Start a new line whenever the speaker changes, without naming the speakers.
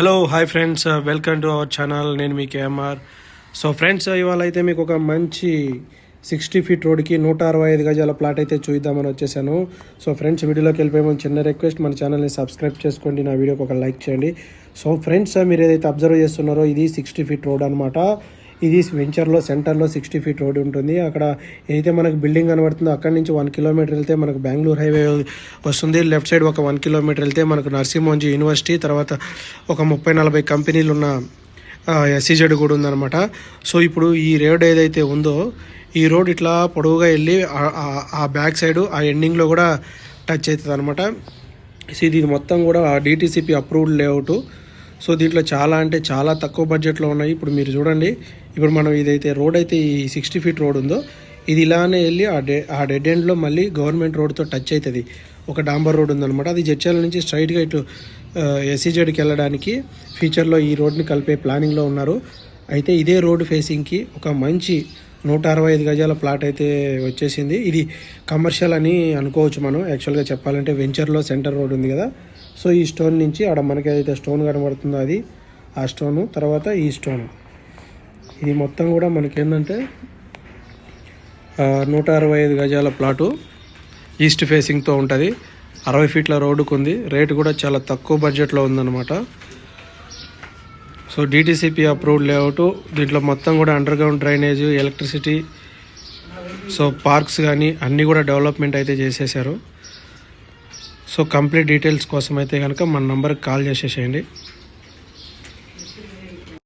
Hello hi friends welcome to our channel నేను మీ KMR so friends uh, ఇవాళ అయితే మీకు ఒక మంచి సిక్స్టీ ఫీట్ రోడ్కి నూట అరవై ఐదు గజాల ప్లాట్ అయితే చూద్దామని వచ్చేసాను. సో ఫ్రెండ్స్ వీడియోలోకి వెళ్ళిపోయే చిన్న రిక్వెస్ట్ మన ఛానల్ని సబ్స్క్రైబ్ చేసుకోండి నా వీడియోకి ఒక లైక్ చేయండి. సో ఫ్రెండ్స్ మీరు ఏదైతే అబ్జర్వ్ చేస్తున్నారో ఇది సిక్స్టీ ఫీట్ రోడ్ అనమాట ఇది వెంచర్లో సెంటర్లో సిక్స్టీ ఫీట్ రోడ్ ఉంటుంది. అక్కడ ఏదైతే మనకు బిల్డింగ్ కనబడుతుందో అక్కడి నుంచి వన్ కిలోమీటర్ వెళ్తే మనకు బెంగళూరు హైవే వస్తుంది. లెఫ్ట్ సైడ్ ఒక వన్ కిలోమీటర్ వెళ్తే మనకు నర్సింహోంజీ యూనివర్సిటీ తర్వాత ఒక ముప్పై నలభై కంపెనీలు ఉన్న ఎస్సీజెడ్ కూడా ఉందన్నమాట. సో ఇప్పుడు ఈ రోడ్ ఏదైతే ఉందో ఈ రోడ్ ఇట్లా పొడవుగా వెళ్ళి ఆ- ఆ బ్యాక్ సైడ్ ఆ ఎండింగ్లో కూడా టచ్ అవుతుంది అనమాట సో ఇది మొత్తం కూడా డిటీసీపీ అప్రూవ్డ్ లేఅవుట్. సో దీంట్లో చాలా అంటే చాలా తక్కువ బడ్జెట్లో ఉన్నాయి. ఇప్పుడు మీరు చూడండి ఇప్పుడు మనం ఇదైతే రోడ్ అయితే ఈ సిక్స్టీ ఫీట్ రోడ్ ఉందో ఇది ఇలానే వెళ్ళి ఆ డె ఆ డెడ్ ఎండ్లో మళ్ళీ గవర్నమెంట్ రోడ్తో టచ్ అవుతుంది ఒక డాంబర్ రోడ్ ఉందన్నమాట. అది జడ్చాల నుంచి స్ట్రైట్గా ఇటు ఎస్సీజెడ్కి వెళ్ళడానికి ఫ్యూచర్లో ఈ రోడ్ని కలిపే ప్లానింగ్లో ఉన్నారు. అయితే ఇదే రోడ్ ఫేసింగ్కి ఒక మంచి నూట అరవై ఐదు గజాల ప్లాట్ అయితే వచ్చేసింది. ఇది కమర్షియల్ అని అనుకోవచ్చు మనం. యాక్చువల్గా చెప్పాలంటే వెంచర్లో సెంటర్ రోడ్ ఉంది కదా. సో ఈ స్టోన్ నుంచి ఆడ మనకి ఏదైతే స్టోన్ కనబడుతుందో అది ఆ స్టోను తర్వాత ఈ స్టోన్. ఇది మొత్తం కూడా మనకేంటంటే నూట అరవై ఐదు గజాల ప్లాటు ఈస్ట్ ఫేసింగ్తో ఉంటుంది. అరవై ఫీట్ల రోడ్డుకు ఉంది రేటు కూడా చాలా తక్కువ బడ్జెట్లో ఉందన్నమాట. So DTCP approved layout. దీంట్లో మొత్తం కూడా underground drainage electricity so parks కానీ అన్నీ కూడా డెవలప్మెంట్ అయితే చేసేసారు సో కంప్లీట్ డీటెయిల్స్ కోసం అయితే కనుక మన నంబర్కి కాల్ చేసేసేయండి.